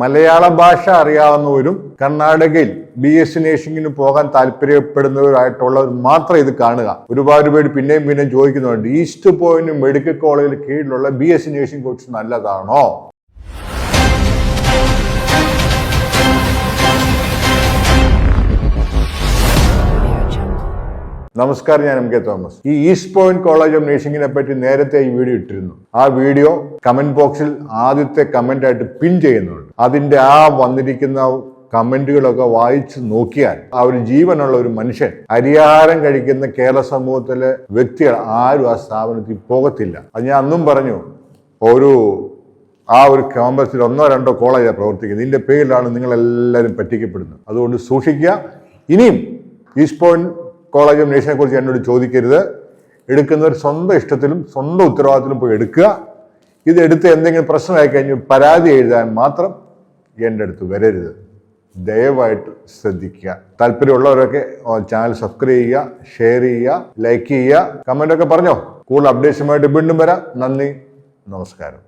മലയാള ഭാഷ അറിയാവുന്നവരും കർണാടകയിൽ B S നേഴ്സിംഗിന് പോകാൻ താല്പര്യപ്പെടുന്നവരായിട്ടുള്ളവർ മാത്രം ഇത് കാണുക. ഒരുപാട് പേര് പിന്നെയും പിന്നെയും ചോദിക്കുന്നുണ്ട് ഈസ്റ്റ് പോയിന്റ് മെഡിക്കൽ കോളേജിൽ കീഴിലുള്ള ബി എസ് നേഴ്സിംഗ് കോഴ്സ് നല്ലതാണോ? നമസ്കാരം ഞാൻ എം കെ തോമസ്. ഈ ഈസ്റ്റ് പോയിന്റ് കോളേജ് ഓഫ് നഴ്സിംഗിനെ പറ്റി നേരത്തെ ഈ വീഡിയോ ഇട്ടിരുന്നു. ആ വീഡിയോ കമന്റ് ബോക്സിൽ ആദ്യത്തെ കമന്റ് ആയിട്ട് പിൻ ചെയ്യുന്നുണ്ട്. അതിന്റെ ആ വന്നിരിക്കുന്ന കമന്റുകളൊക്കെ വായിച്ച് നോക്കിയാൽ ആ ഒരു ജീവനുള്ള ഒരു മനുഷ്യൻ അരിയാഹാരം കഴിക്കുന്ന കേരള സമൂഹത്തിലെ വ്യക്തികൾ ആരും ആ സ്ഥാപനത്തിൽ പോകത്തില്ല. അത് ഞാൻ അന്നും പറഞ്ഞു ഒരു ആ ഒരു ക്യാമ്പസിൽ ഒന്നോ രണ്ടോ കോളേജാണ് പ്രവർത്തിക്കുന്നത്. ഇതിന്റെ പേരിലാണ് നിങ്ങളെല്ലാവരും പറ്റിക്കപ്പെടുന്നത്. അതുകൊണ്ട് സൂക്ഷിക്കുക. ഇനിയും ഈസ്റ്റ് പോയിന്റ് കോളേജ് നേഴ്സിനെ കുറിച്ച് എന്നോട് ചോദിക്കരുത്. എടുക്കുന്നവർ സ്വന്തം ഇഷ്ടത്തിലും സ്വന്തം ഉത്തരവാദിത്തത്തിലും പോയി എടുക്കുക. ഇത് എടുത്ത് എന്തെങ്കിലും പ്രശ്നമായി കഴിഞ്ഞ് പരാതി എഴുതാൻ മാത്രം എന്റെ അടുത്ത് വരരുത്. ദയവായിട്ട് ശ്രദ്ധിക്കുക. താല്പര്യമുള്ളവരൊക്കെ ചാനൽ സബ്സ്ക്രൈബ് ചെയ്യുക ഷെയർ ചെയ്യുക ലൈക്ക് ചെയ്യുക. കമന്റ് ഒക്കെ പറഞ്ഞോ? കൂടുതൽ അപ്ഡേഷനുമായിട്ട് വീണ്ടും വരാം. നന്ദി. നമസ്കാരം.